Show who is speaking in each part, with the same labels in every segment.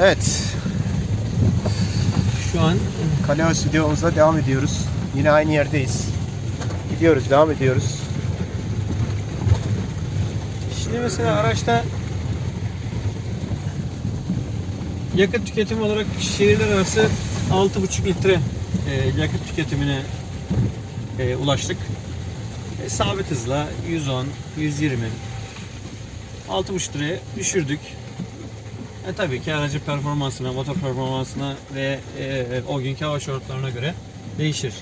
Speaker 1: Evet,
Speaker 2: Şu an
Speaker 1: Kaleo stüdyomuza devam ediyoruz. Yine aynı yerdeyiz. Gidiyoruz, devam ediyoruz.
Speaker 2: şimdi mesela araçta yakıt tüketimi olarak şehirler arası 6,5 litre e, yakıt tüketimine e, ulaştık. E, sabit hızla 110, 120 6,5 liraya düşürdük. E, tabii ki aracın performansına, motor performansına ve e, o günkü hava şartlarına göre değişir.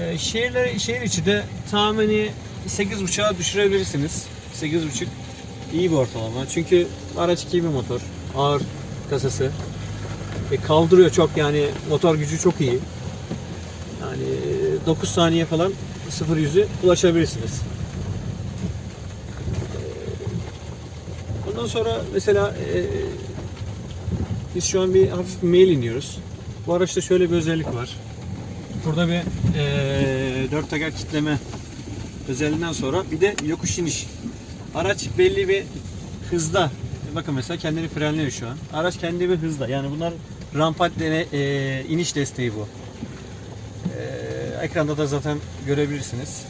Speaker 2: E, şehirler, şehir içi de tahmini 8.5'a düşürebilirsiniz. 8.5 iyi bir ortalama. Çünkü araç 2000 motor, ağır kasası. E, kaldırıyor çok yani motor gücü çok iyi. Yani e, 9 saniye falan 0 yüzü ulaşabilirsiniz. E, Ondan sonra mesela e, biz şu an bir hafif mail iniyoruz. Bu araçta şöyle bir özellik var. Burada bir e, dört teker kitleme özelliğinden sonra bir de yokuş iniş. Araç belli bir hızda. Bakın mesela kendini frenliyor şu an. Araç kendi bir hızda. Yani bunlar rampa dene, e, iniş desteği bu. E, ekranda da zaten görebilirsiniz.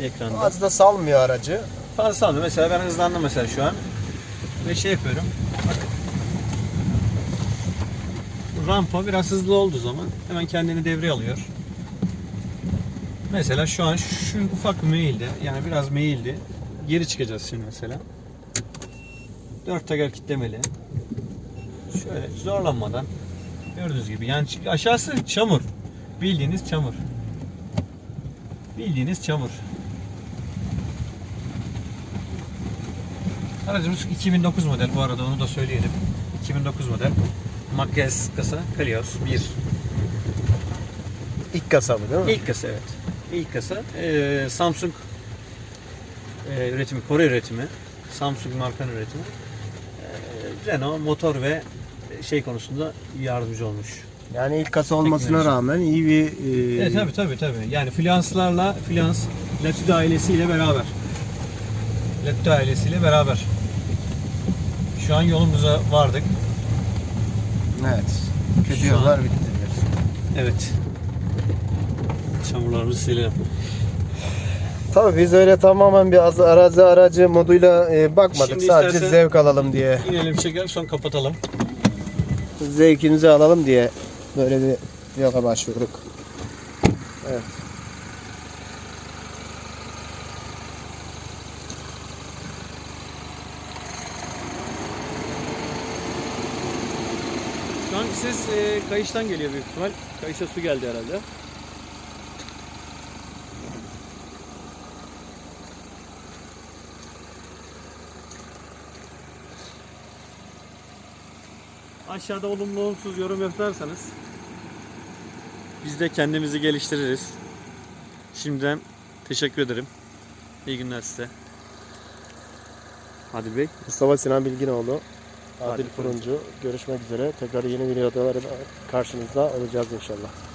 Speaker 2: Ekranda.
Speaker 1: Az da salmıyor aracı.
Speaker 2: Fazla salmıyor. Mesela ben hızlandım mesela şu an. Ve şey yapıyorum. Bakın. Rampa biraz hızlı olduğu zaman hemen kendini devreye alıyor. Mesela şu an şu ufak meyilde yani biraz meyildi. Geri çıkacağız şimdi mesela. Dört teker kitlemeli. Şöyle zorlanmadan gördüğünüz gibi yani aşağısı çamur. Bildiğiniz çamur. Bildiğiniz çamur. Aracımız 2009 model bu arada onu da söyleyelim. 2009 model. Makyaj kasa Kalios 1.
Speaker 1: İlk kasa mı değil mi?
Speaker 2: İlk kasa evet. İlk kasa. Ee, Samsung e, üretimi, Kore üretimi. Samsung markanın üretimi. Ee, Renault motor ve şey konusunda yardımcı olmuş.
Speaker 1: Yani ilk kasa olmasına
Speaker 2: Teknoloji.
Speaker 1: rağmen iyi bir... e,
Speaker 2: Evet tabi tabi tabi. Yani Flanslarla Flans Latitude ailesiyle beraber. Latitude ailesiyle beraber. Şu an yolumuza vardık.
Speaker 1: Evet. Kötü
Speaker 2: Şu
Speaker 1: yollar
Speaker 2: an-
Speaker 1: bitti diyorsun.
Speaker 2: Evet. Çamurlarımızı silelim.
Speaker 1: Tabii biz öyle tamamen bir az- arazi aracı moduyla e, bakmadık.
Speaker 2: Şimdi
Speaker 1: Sadece zevk alalım diye.
Speaker 2: İnelim çekelim sonra kapatalım.
Speaker 1: Zevkinizi alalım diye böyle bir yola başvurduk. Evet.
Speaker 2: An ses e, kayıştan geliyor büyük ihtimal. Kayışa su geldi herhalde. Aşağıda olumlu olumsuz yorum yaparsanız biz de kendimizi geliştiririz. Şimdiden teşekkür ederim. İyi günler size. Hadi Bey.
Speaker 1: Mustafa Sinan Bilginoğlu, Adil Fırıncı. Görüşmek üzere. Tekrar yeni videolarda karşınızda olacağız inşallah.